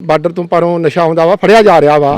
Border ਤੋਂ ਪਰੋਂ ਨਸ਼ਾ ਹੁੰਦਾ ਵਾ ਫੜਿਆ ਜਾ ਰਿਹਾ ਵਾ।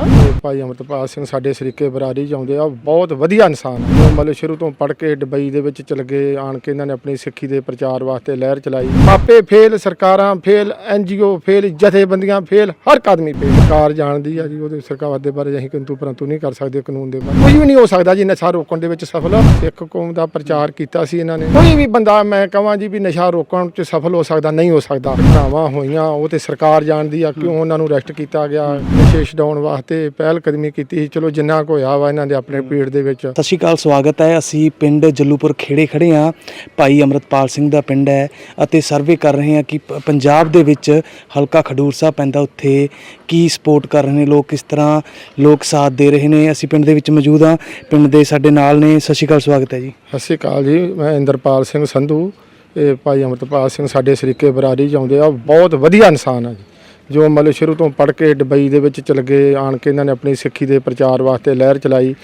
ਭਾਈ ਅਮਰਤਪਾਲ ਸਿੰਘ ਸਾਡੇ ਸਰੀਕੇ ਬਰਾਰੀ ਚ ਆ ਬਹੁਤ ਵਧੀਆ ਇਨਸਾਨ ਮਤਲਬ ਸ਼ੁਰੂ ਤੋਂ ਪੜ ਕੇ ਦੁਬਈ ਦੇ ਵਿੱਚ ਚਲ ਗਏ, ਆਣ ਕੇ ਇਹਨਾਂ ਨੇ ਆਪਣੀ ਸਿੱਖੀ ਦੇ ਪ੍ਰਚਾਰ ਵਾਸਤੇ ਲਹਿਰ ਚਲਾਈ। ਆਪੇ ਫੇਲ, ਸਰਕਾਰਾਂ ਫੇਲ ਐਨਜੀਓ ਫੇਲ, ਜਥੇਬੰਦੀਆਂ ਫੇਲ, ਹਰ ਆਦਮੀ ਫੇਲ। ਸਰਕਾਰ ਜਾਣਦੀ ਆ ਜੀ, ਉਹਦੇ ਸਰਕਾਰ ਦੇ ਬਾਰੇ ਅਸੀਂ ਕਿੰਤੂ ਪਰੰਤੂ ਨਹੀਂ ਕਰ ਸਕਦੇ ਕਾਨੂੰਨ ਦੇ ਬਾਰੇ। ਕੋਈ ਵੀ ਨਹੀਂ ਹੋ ਸਕਦਾ ਜੀ, ਨਸ਼ਾ ਰੋਕਣ ਦੇ ਵਿੱਚ ਸਫਲ। ਸਿੱਖ ਕੌਮ ਦਾ ਪ੍ਰਚਾਰ ਕੀਤਾ ਸੀ ਇਹਨਾਂ ਨੇ। ਕੋਈ ਵੀ ਬੰਦਾ, ਮੈਂ ਕਹਾਂ ਜੀ ਵੀ ਨਸ਼ਾ ਰੋਕਣ ਚ ਸਫਲ ਹੋ ਸਕਦਾ, ਨਹੀਂ ਹੋ ਸਕਦਾ। ਘਟਨਾਵਾਂ ਹੋਈਆਂ, ਉਹ ਤੇ ਸਰਕਾਰ ਜਾਣਦੀ ਆ ਕਿਉਂ ਉਹਨਾਂ ਨੂੰ ਅਰੈਸਟ ਕੀਤਾ ਗਿਆ, ਨਸ਼ੇ ਛਡਾਉਣ ਵਾਸਤੇ ਪਹਿਲ ਕਦਮੀ ਕੀਤੀ ਸੀ। ਚਲੋ ਜਿੰਨਾ ਕੁ ਹੋਇਆ ਵਾ ਇਹਨਾਂ ਦੇ ਆਪਣੇ ਪੀੜ ਦੇ ਵਿੱਚ। ਸਤਿ ਸ਼੍ਰੀ ਅਕਾਲ ਸਵਾਗਤ ਹੈ। ਅਸੀਂ ਪਿੰਡ ਜੱਲੂਪੁਰ ਖੇੜੇ ਖੜੇ ਹਾਂ। ਭਾਈ ਅਮਰਤਪਾਲ ਸਿੰਘ ਦਾ ਪਿੰਡ ਹੈ ਅਤੇ ਸਰਵੇ ਕਰ ਰਹੇ ਹਾਂ ਕਿ ਪ- ਪੰਜਾਬ ਦੇ ਵਿੱਚ ਹਲਕਾ ਖਡੂਰ ਸਾਹਿਬ ਪੈਂਦਾ ਉੱਥੇ। ਕੀ ਸਪੋਰਟ ਕਰ ਰਹੇ ਨੇ ਲੋਕ ਕਿਸ ਤਰ੍ਹਾਂ ਲੋਕ ਸਾਥ ਦੇ ਰਹੇ ਨੇ? ਅਸੀਂ ਪਿੰਡ ਦੇ ਵਿੱਚ ਮੌਜੂਦ ਹਾਂ। ਪਿੰਡ ਦੇ ਸਾਡੇ ਨਾਲ ਨੇ। ਸਤਿ ਸ਼੍ਰੀ ਅਕਾਲ ਸਵਾਗਤ ਹੈ ਜੀ। ਸਤਿ ਸ਼੍ਰੀ ਅਕਾਲ ਜੀ। ਮੈਂ ਇੰਦਰਪਾਲ ਸਿੰਘ ਸੰਧੂ। ਇਹ ਭਾਈ ਅਮਰਤਪਾਲ ਸਿੰਘ ਸਾਡੇ ਸਰੀਕੇ ਚ ਆਉਂਦੇ ਆ। ਬਹੁਤ ਵਧੀਆ ਇਨਸਾਨ ਆ ਜੀ। ਜੋ ਮਤਲਬ ਸ਼ੁਰੂ ਤੋਂ ਪੜ ਕੇ ਦੁਬਈ ਦੇ ਵਿੱਚ ਚਲ ਗਏ ਆਣ ਕੇ ਇਹਨਾਂ ਨੇ ਆਪਣੀ ਸਿੱਖੀ ਦੇ ਪ੍ਰਚਾਰ ਵਾਸਤੇ ਲਹਿਰ ਚਲਾਈ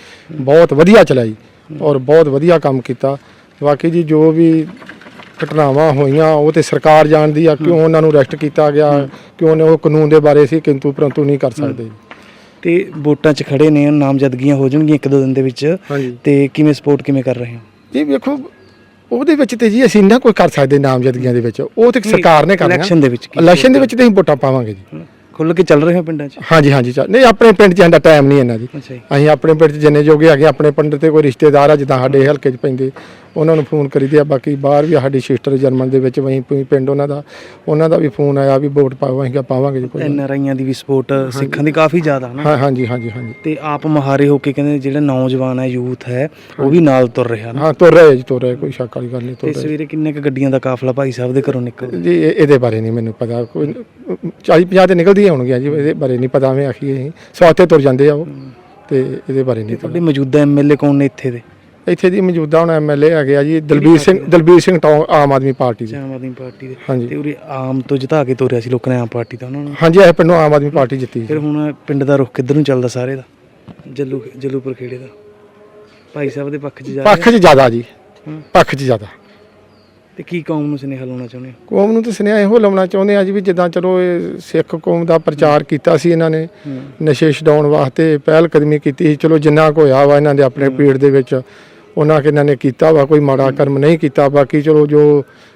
ਬਹੁਤ ਵਧੀਆ ਚਲਾਈ ਔਰ ਬਹੁਤ ਵਧੀਆ ਕੰਮ ਕੀਤਾ। ਬਾਕੀ ਜੀ ਜੋ ਵੀ ਘਟਨਾਵਾਂ ਹੋਈਆਂ ਉਹ ਤੇ ਸਰਕਾਰ ਜਾਣਦੀ ਆ ਕਿਉਂ ਉਹਨਾਂ ਨੂੰ ਅਰੈਸਟ ਕੀਤਾ ਗਿਆ ਕਿਉਂ ਨੇ ਉਹ ਕਾਨੂੰਨ ਦੇ ਬਾਰੇ ਸੀ ਕਿੰਤੂ ਪਰੰਤੂ ਨਹੀਂ ਕਰ ਸਕਦੇ। ਤੇ ਵੋਟਾਂ 'ਚ ਖੜੇ ਨੇ ਨਾਮਜ਼ਦਗੀਆਂ ਹੋ ਜਾਣਗੀਆਂ ਇੱਕ ਦੋ ਦਿਨ ਦੇ ਵਿੱਚ। ਤੇ ਕਿਵੇਂ ਸਪੋਰਟ ਕਿਵੇਂ ਕਰ ਰਹੇ ਹੋ? ਜੀ ਵੇਖੋ ਉਹਦੇ ਵਿੱਚ ਤੇ ਜੀ ਅਸੀਂ ਨਾ ਕੋਈ ਕਰ ਸਕਦੇ ਨਾਮਜ਼ਦਗੀਆਂ ਦੇ ਵਿੱਚ। ਉਹ ਤੇ ਸਰਕਾਰ ਨੇ ਕਰਨਾ। ਇਲੈਕਸ਼ਨ ਦੇ ਵਿੱਚ ਕੀ ਇਲੈਕਸ਼ਨ ਦੇ ਵਿੱਚ ਤੇ ਅਸੀਂ ਵੋਟਾਂ ਪਾਵਾਂਗੇ ਜੀ। ਖੁੱਲ ਕੇ ਚੱਲ ਰਹੇ ਹੋ ਪਿੰਡਾਂ 'ਚ? ਹਾਂਜੀ ਹਾਂਜੀ ਚੱਲ- ਨਹੀਂ ਆਪਣੇ ਪਿੰਡ 'ਚ ਸਾਡਾ ਟਾਈਮ ਨਹੀਂ ਇੰਨਾ ਜੀ ਅੱਛਾ ਜੀ। ਅਸੀਂ ਆਪਣੇ ਪਿੰਡ 'ਚ ਜਿੰਨੇ ਜੋਗੇ ਹੈਗੇ ਆਪਣੇ ਪਿੰਡ ਤੇ ਕੋਈ ਰਿਸ਼ਤੇਦਾਰ ਆ ਜਿੱਦਾਂ ਸਾਡੇ ਹਲਕੇ 'ਚ ਪੈਂਦੇ। ਉਹਨਾਂ ਨੂੰ ਫੋਨ ਕਰੀਦੇ ਆ ਬਾਕੀ ਬਾਹਰ ਵੀ ਸਾਡੀ ਸਿਸਟਰ ਜਰਮਨ ਦੇ ਵਿੱਚ ਵਹੀਂ ਪਿੰਡ ਉਹਨਾਂ ਦਾ ਉਹਨਾਂ ਦਾ ਵੀ ਫੋਨ ਆਇਆ ਵੀ ਵੋਟ ਕਿਹਾ ਪਾਵਾਂਗੇ ਜੀ ਕੋਈ ਐਨ ਆਰ ਆਈਆਂ ਦੀ ਵੀ ਸਪੋਰਟ ਸਿੱਖਾਂ ਦੀ ਕਾਫੀ ਜ਼ਿਆਦਾ ਹਨਾ ਹਾਂ ਹਾਂਜੀ ਹਾਂਜੀ ਹਾਂਜੀ। ਤੇ ਆਪ ਮਹਾਰੇ ਹੋ ਕੇ ਕਹਿੰਦੇ ਜਿਹੜਾ ਨੌਜਵਾਨ ਹੈ ਯੂਥ ਹੈ ਉਹ ਵੀ ਨਾਲ ਤੁਰ ਰਿਹਾ ਨਾ। ਹਾਂ ਤੁਰ ਰਹੇ ਜੀ ਤੁਰ ਰਹੇ ਕੋਈ ਸ਼ੱਕ ਵਾਲੀ ਗੱਲ ਨਹੀਂ ਤੁਰ ਤੇ ਰਹੇ ਸਵੇਰੇ ਕਿੰਨੇ ਕ ਗੱਡੀਆਂ ਦਾ ਕਾਫਲਾ ਭਾਈ ਸਾਹਿਬ ਦੇ ਘਰੋਂ ਨਿਕਲਦਾ ਜੀ ਇਹ- ਇਹਦੇ ਬਾਰੇ ਨਹੀਂ ਮੈਨੂੰ ਪਤਾ ਕੋਈ 40 50 ਤੇ ਨਿਕਲਦੀਆਂ ਹੋਣਗੀਆਂ ਜੀ ਇਹਦੇ ਬਾਰੇ ਨਹੀਂ ਪਤਾ ਆਖੀਏ ਅਸੀਂ। ਸਵਾਤੇ ਤੁਰ ਜਾਂਦੇ ਆ ਉਹ ਤੇ ਇਹਦੇ ਬਾਰੇ ਨਹੀਂ ਪਤਾ ਤੁਹਾਡੇ ਮੌਜੂਦਾ ਐਮਐਲਏ ਕੌਣ ਨੇ ਇੱਥੇ ਦੇ? ਇੱਥੇ ਦੀ ਮੌਜੂਦਾ ਹੁਣ ਐਮਐਲਏ ਹੈਗੇ ਆ ਜੀ ਦਲਬੀਰ ਸਿੰਘ ਦਲਬੀਰ ਸਿੰਘ ਟੌਂ ਆਮ ਆਦਮੀ ਪਾਰਟੀ ਦੇ। ਆਮ ਆਦਮੀ ਪਾਰਟੀ ਦੇ। ਹਾਂਜੀ। ਤੇ ਉਰੇ ਆਮ ਤੋਂ ਜਿਤਾ ਕੇ ਤੋਰਿਆ ਸੀ ਲੋਕਾਂ ਨੇ ਆਮ ਪਾਰਟੀ ਦਾ ਉਹਨਾਂ ਨੂੰ। ਹਾਂਜੀ ਇਹ ਪਿੰਡੋਂ ਆਮ ਆਦਮੀ ਪਾਰਟੀ ਜਿੱਤੀ ਜੀ। ਫਿਰ ਹੁਣ ਪਿੰਡ ਦਾ ਰੁਖ ਕਿੱਧਰ ਨੂੰ ਚੱਲਦਾ ਸਾਰੇ ਦਾ? ਜੱਲੂ ਜੱਲੂਪੁਰ ਖੇੜੇ ਦਾ। ਭਾਈ ਸਾਹਿਬ ਦੇ ਪੱਖ 'ਚ ਜਾ ਪੱਖ 'ਚ ਜ਼ਿਆਦਾ ਜੀ। ਹੂੰ। ਪੱਖ 'ਚ ਜ਼ਿਆਦਾ। ਤੇ ਕੀ ਕੌਮ ਨੂੰ ਸੁਨੇਹਾ ਲਾਉਣਾ ਚਾਹੁੰਦੇ ਹੋ? ਕੌਮ ਨੂੰ ਤਾਂ ਸੁਨੇਹਾ ਇਹੋ ਲਾਉਣਾ ਚਾਹੁੰਦੇ ਆ ਜੀ ਵੀ ਜਿੱਦਾਂ ਚਲੋ ਇਹ ਸਿੱਖ ਕੌਮ ਦਾ ਪ੍ਰਚਾਰ ਕੀਤਾ ਸੀ ਇਹਨਾਂ ਨੇ ਨਸ਼ੇ ਛਡਾਉਣ ਵਾਸਤੇ ਪਹਿਲ ਕਦਮੀ ਕੀਤੀ ਸੀ। ਚਲੋ ਜਿੰਨਾ ਕੁ ਹੋਇਆ ਵਾ ਇਹਨਾਂ ਦੇ ਆਪਣੇ ਪੀੜ ਦੇ ਵਿੱਚ। ਉਹਨਾਂ ਕਿ ਇਹਨਾਂ ਨੇ ਕੀਤਾ ਵਾ ਕੋਈ ਮਾੜਾ ਕਰਮ ਨਹੀਂ ਕੀਤਾ। ਬਾਕੀ ਚਲੋ ਜੋ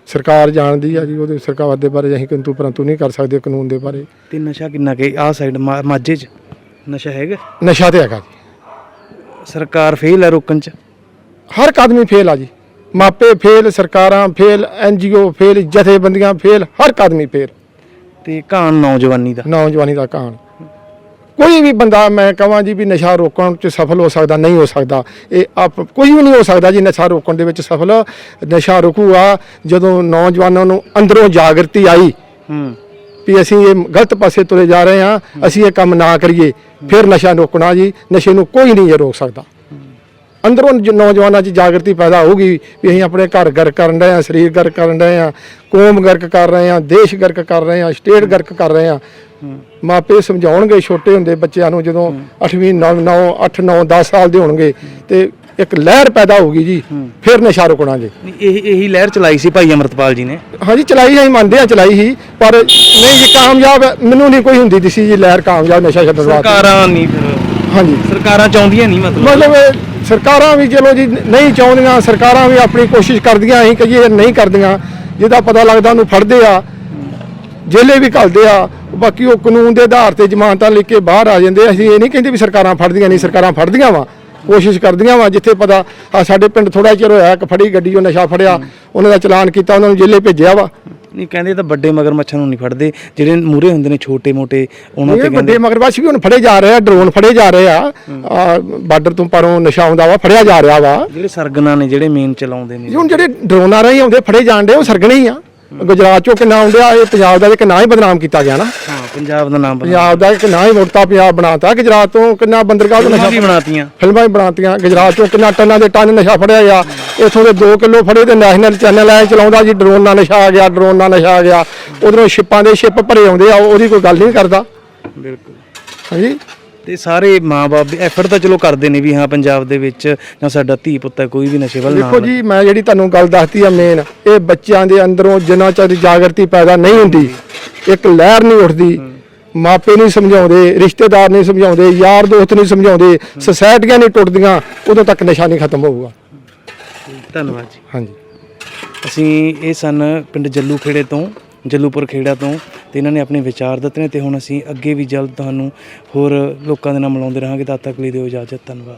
ਸਰਕਾਰ ਜਾਣਦੀ ਆ ਜੀ ਉਹਦੇ ਸਰਕਾਰ ਦੇ ਬਾਰੇ ਅਸੀਂ ਕਿੰਤੂ ਪਰੰਤੂ ਨਹੀਂ ਕਰ ਸਕਦੇ ਕਾਨੂੰਨ ਦੇ ਬਾਰੇ। ਤੇ ਨਸ਼ਾ ਕਿੰਨਾ ਕਿ ਆਹ ਸਾਈਡ ਮਾਝੇ 'ਚ ਨਸ਼ਾ ਹੈਗਾ? ਨਸ਼ਾ ਤੇ ਹੈਗਾ ਜੀ। ਸਰਕਾਰ ਫੇਲ ਹੈ ਰੋਕਣ 'ਚ? ਹਰ ਇੱਕ ਆਦਮੀ ਫੇਲ ਆ ਜੀ। ਮਾਪੇ ਫੇਲ ਸਰਕਾਰਾਂ ਫੇਲ ਐਨਜੀਓ ਫੇਲ ਜਥੇਬੰਦੀਆਂ ਫੇਲ ਹਰ ਇੱਕ ਆਦਮੀ ਫੇਲ ਤੇ ਘਾਣ ਨੌਜਵਾਨੀ ਦਾ? ਨੌਜਵਾਨੀ ਦਾ ਕਾਣ ਕੋਈ ਵੀ ਬੰਦਾ ਮੈਂ ਕਹਾਂ ਜੀ ਵੀ ਨਸ਼ਾ ਰੋਕਣ ਚ ਸਫਲ ਹੋ ਸਕਦਾ ਨਹੀਂ ਹੋ ਸਕਦਾ। ਇਹ ਆਪ ਕੋਈ ਵੀ ਨਹੀਂ ਹੋ ਸਕਦਾ ਜੀ ਨਸ਼ਾ ਰੋਕਣ ਦੇ ਵਿੱਚ ਸਫਲ। ਨਸ਼ਾ ਰੁਕੂਗਾ ਜਦੋਂ ਨੌਜਵਾਨਾਂ ਨੂੰ ਅੰਦਰੋਂ ਜਾਗਰਤੀ ਆਈ ਹੂੰ। ਵੀ ਅਸੀਂ ਇਹ ਗਲਤ ਪਾਸੇ ਤੁਰੇ ਜਾ ਰਹੇ ਹਾਂ ਅਸੀਂ ਇਹ ਕੰਮ ਨਾ ਕਰੀਏ ਫਿਰ ਨਸ਼ਾ ਰੋਕਣਾ ਜੀ ਨਸ਼ੇ ਨੂੰ ਕੋਈ ਨਹੀਂ ਰੋਕ ਸਕਦਾ। ਅੰਦਰੋਂ ਜ- ਨੌਜਵਾਨਾਂ 'ਚ ਜਾਗਰਤੀ ਪੈਦਾ ਹੋਊਗੀ ਵੀ ਅਸੀਂ ਆਪਣੇ ਘਰ ਗਰਕ ਕਰਨ ਰਹੇ ਹਾਂ ਸਰੀਰ ਗਰਕ ਕਰਨ ਰਹੇ ਹਾਂ ਕੌਮ ਗਰਕ ਕਰ ਰਹੇ ਹਾਂ ਦੇਸ਼ ਗਰਕ ਕਰ ਰਹੇ ਹਾਂ ਸਟੇਟ ਗਰਕ ਕਰ ਰਹੇ ਹਾਂ। ਮਾਪੇ ਸਮਝਾਉਣਗੇ ਛੋਟੇ ਹੁੰਦੇ ਬੱਚਿਆਂ ਨੂੰ ਜਦੋਂ 8ਵੀਂ 9 9 8 9 10 ਸਾਲ ਦੇ ਹੋਣਗੇ ਤੇ ਇੱਕ ਲਹਿਰ ਪੈਦਾ ਹੋਊਗੀ ਜੀ ਫਿਰ ਨਸ਼ਾ ਰੁਕਣਾ ਜੀ ਇਹ ਇਹੀ ਲਹਿਰ ਚਲਾਈ ਸੀ ਭਾਈ ਅਮਰਤਪਾਲ ਜੀ ਨੇ? ਹਾਂਜੀ ਚਲਾਈ ਅਸੀਂ ਮੰਨਦੇ ਹਾਂ ਚਲਾਈ ਹੀ ਪਰ ਨਹੀਂ ਜੀ ਕਾਮਯਾਬ ਮੈਨੂੰ ਨਹੀਂ ਕੋਈ ਹੁੰਦੀ ਦਿਸੀ ਜੀ ਲਹਿਰ ਕਾਮਯਾਬ ਨਸ਼ਾ ਛੱਡਣ ਵਾਸਤੇ। ਸਰਕਾਰਾਂ ਨਹੀਂ ਫਿਰ। ਹਾਂਜੀ। ਸਰਕਾਰਾਂ ਚਾਹੁੰਦੀਆਂ ਨਹੀਂ ਮਤਲਬ। ਮਤਲਬ ਇਹ ਸਰਕਾਰਾਂ ਵੀ ਚਲੋ ਜੀ, ਨਹੀਂ ਚਾਹੁੰਦੀਆਂ, ਸਰਕਾਰਾਂ ਵੀ ਆਪਣੀ ਕੋਸ਼ਿਸ਼ ਕਰਦੀਆਂ, ਅਸੀਂ ਕਹੀਏ ਨਹੀਂ ਕਰਦੀਆਂ। ਜਿਹਦਾ ਪਤਾ ਲੱਗਦਾ ਉਹਨੂੰ ਫੜਦੇ ਆ ਜੇਲੇ ਵੀ ਘੱਲਦੇ ਆ, ਬਾਕੀ ਉਹ ਕਾਨੂੰਨ ਦੇ ਆਧਾਰ ਤੇ ਜ਼ਮਾਨਤਾਂ ਲਿਖ ਕੇ ਬਾਹਰ ਆ ਜਾਂਦੇ ਅਸੀਂ ਇਹ ਨਹੀਂ ਕਹਿੰਦੇ ਵੀ ਸਰਕਾਰਾਂ ਫੜਦੀਆਂ ਨਹੀਂ, ਸਰਕਾਰਾਂ ਫੜਦੀਆਂ ਵਾ, ਕੋਸ਼ਿਸ਼ ਕਰਦੀਆਂ ਵਾ, ਜਿੱਥੇ ਪਤਾ ਸਾਡੇ ਪਿੰਡ ਥੋੜਾ ਚਿਰ ਹੋਇਆ, ਇੱਕ ਫੜੀ ਗੱਡੀ, ਉਹ ਨਸ਼ਾ ਫੜਿਆ, ਉਹਨਾਂ ਦਾ ਚਲਾਨ ਕੀਤਾ, ਉਹਨਾਂ ਨੂੰ ਜੇਲੇ ਭੇਜਿਆ ਵਾ। ਨਹੀਂ ਕਹਿੰਦੇ ਤਾਂ ਵੱਡੇ ਮਗਰਮੱਛਾਂ ਨੂੰ ਨਹੀਂ ਫੜਦੇ ਜਿਹੜੇ ਮੂਰੇ ਹੁੰਦੇ ਨੇ ਛੋਟੇ ਮੋਟੇ ਉਹਨਾਂ ਤੇ ਇਹ ਕਹਿੰਦੇ ਵੱਡੇ ਮਗਰਵਾਸੀ ਵੀ ਹੁਣ ਫੜੇ ਜਾ ਰਹੇ ਆ ਡਰੋਨ ਫੜੇ ਜਾ ਰਹੇ ਆ। ਬਾਰਡਰ ਤੋਂ ਪਰੋਂ ਨਸ਼ਾ ਆਉਂਦਾ ਵਾ ਫੜਿਆ ਜਾ ਰਿਹਾ ਵਾ। ਜਿਹੜੇ ਸਰਗਨਾ ਨੇ ਜਿਹੜੇ ਮੇਨ ਚਲਾਉਂਦੇ ਨੇ। ਹੁਣ ਜਿਹੜੇ ਡਰੋਨਾਂ ਰਾਹੀਂ ਆਉਂਦੇ ਫੜੇ ਜਾਣ ਦੇ ਉਹ ਸਰਗਣੇ ਹੀ ਆ। ਗੁਜਰਾਤ ਚੋਂ ਕਿੰਨਾ ਆਉਂਦੇ ਆ ਇਹ ਪੰਜਾਬ ਦਾ ਇੱਕ ਨਾਂ ਹੀ ਬਦਨਾਮ ਕੀਤਾ ਗਿਆ ਨਾ। ਹਾਂ ਪੰਜਾਬ ਦਾ ਨਾਮ ਬਣਾ ਪੰਜਾਬ ਦਾ ਇੱਕ ਨਾਂ ਹੀ ਮੁੜਤਾ ਪੰਜਾਬ ਬਣਾਤਾ ਗੁਜਰਾਤ ਤੋਂ ਕਿੰਨਾ ਬੰਦਰਗਾਹ ਤੋਂ ਨਸ਼ਾ ਬਣਾਤੀਆਂ। ਫਿਲਮਾਂ ਹੀ ਬਣਾਤੀਆਂ ਗੁਜਰਾਤ ਚੋਂ ਕਿੰਨਾ ਟਨਾਂ ਦੇ ਟਨ ਨਸ਼ਾ ਫੜਿਆ ਗਿਆ ਇਥੋਂ ਦੇ 2 ਕਿਲੋ ਫੜੇ ਤੇ ਨੈਸ਼ਨਲ ਚੈਨਲ ਐ ਚਲਾਉਂਦਾ ਜੀ ਡਰੋਨ ਨਾਲ ਨਸ਼ਾ ਆ ਗਿਆ ਡਰੋਨ ਨਾਲ ਨਸ਼ਾ ਆ ਗਿਆ ਉਧਰੋਂ ਸ਼ਿਪਾਂ ਦੇ ਸ਼ਿਪ ਭਰੇ ਆਉਂਦੇ ਆ ਉਹਦੀ ਕੋਈ ਗੱਲ ਨਹੀਂ ਕਰਦਾ। ਬਿਲਕੁਲ। ਹਾਂਜੀ? ਤੇ ਸਾਰੇ ਮਾਪੇ ਐਫਰਟ ਤਾਂ ਚਲੋ ਕਰਦੇ ਨੇ ਵੀ ਹਾਂ ਪੰਜਾਬ ਦੇ ਵਿੱਚ ਜਾਂ ਸਾਡਾ ਧੀ ਪੁੱਤ ਹੈ ਕੋਈ ਵੀ ਨਸ਼ੇ ਵੱਲ ਨਾ ਦੇਖੋ ਜੀ ਮੈਂ ਜਿਹੜੀ ਤੁਹਾਨੂੰ ਗੱਲ ਦੱਸਤੀ ਆ ਮੇਨ ਇਹ ਬੱਚਿਆਂ ਦੇ ਅੰਦਰੋਂ ਜਿੰਨਾ ਚਿਰ ਜਾਗਰਤੀ ਪੈਦਾ ਨਹੀਂ ਹੁੰਦੀ ਇੱਕ ਲਹਿਰ ਨਹੀਂ ਉੱਠਦੀ ਮਾਪੇ ਨਹੀਂ ਸਮਝਾਉਂਦੇ ਰਿਸ਼ਤੇਦਾਰ ਨਹੀਂ ਸਮਝਾਉਂਦੇ ਯਾਰ ਦੋਸਤ ਨਹੀਂ ਸਮਝਾਉਂਦੇ ਸੁਸਾਇਟੀਆਂ ਨਹੀਂ ਟੁੱਟਦੀਆਂ ਉਦੋਂ ਤੱਕ ਨਸ਼ਾ ਨਹੀਂ ਖਤਮ ਹੋਊਗਾ। ਧੰਨਵਾਦ ਜੀ। ਹਾਂਜੀ। ਅਸੀਂ ਇਹ ਸਨ ਪਿੰਡ ਜੱਲੂ ਖੇੜੇ ਤੋਂ। ਜੱਲੂਪੁਰ ਖੇੜਾ ਤੋਂ ਤੇ ਇਹਨਾਂ ਨੇ ਆਪਣੇ ਵਿਚਾਰ ਦਿੱਤੇ ਨੇ ਤੇ ਹੁਣ ਅਸੀਂ ਅੱਗੇ ਵੀ ਜਲਦ ਤੁਹਾਨੂੰ ਹੋਰ ਲੋਕਾਂ ਦੇ ਨਾਲ ਮਿਲਾਉਂਦੇ ਰਹਾਂਗੇ। ਤਦ ਤੱਕ ਲਈ ਦਿਓ ਇਜਾਜ਼ਤ। ਧੰਨਵਾਦ।